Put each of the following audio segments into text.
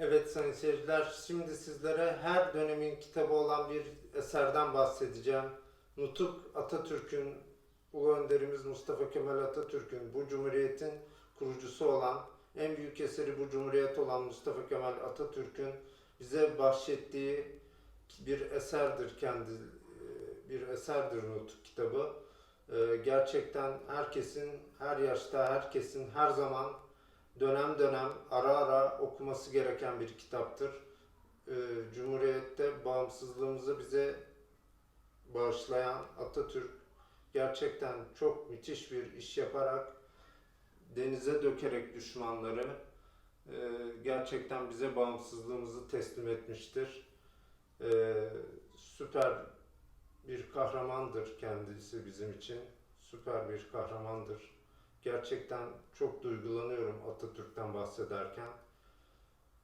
Evet sayın seyirciler, şimdi sizlere her dönemin kitabı olan bir eserden bahsedeceğim. Nutuk Atatürk'ün, Ulu Önderimiz Mustafa Kemal Atatürk'ün bu cumhuriyetin kurucusu olan, en büyük eseri bu cumhuriyet olan Mustafa Kemal Atatürk'ün bize bahşettiği bir eserdir kendi, bir eserdir Nutuk kitabı. Ee, Gerçekten herkesin, her yaşta herkesin her zaman dönem dönem ara ara okuması gereken bir kitaptır. Ee, Cumhuriyette bağımsızlığımızı bize bağışlayan Atatürk gerçekten çok müthiş bir iş yaparak denize dökerek düşmanları e, gerçekten bize bağımsızlığımızı teslim etmiştir. Ee, süper bir kahramandır kendisi bizim için. Süper bir kahramandır. Gerçekten çok duygulanıyorum Atatürk'ten bahsederken.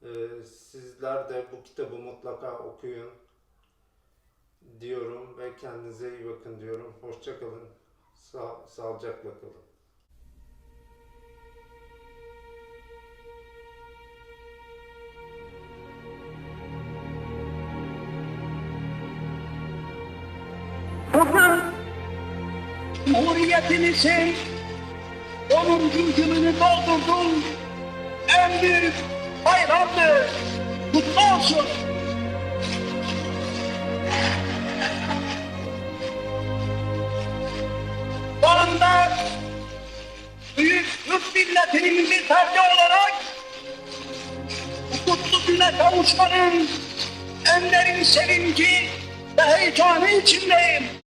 Ee, sizler de bu kitabı mutlaka okuyun diyorum ve kendinize iyi bakın diyorum. Hoşçakalın. Sa sağlıcakla kalın. Bugün Cumhuriyetimizin 10. yılını doldurdum. En büyük bayramdır. Kutlu olsun. Anda büyük Türk milletinin bir ferdi olarak kutlu güne kavuşmanın en derin sevinci ve heyecanı içindeyim.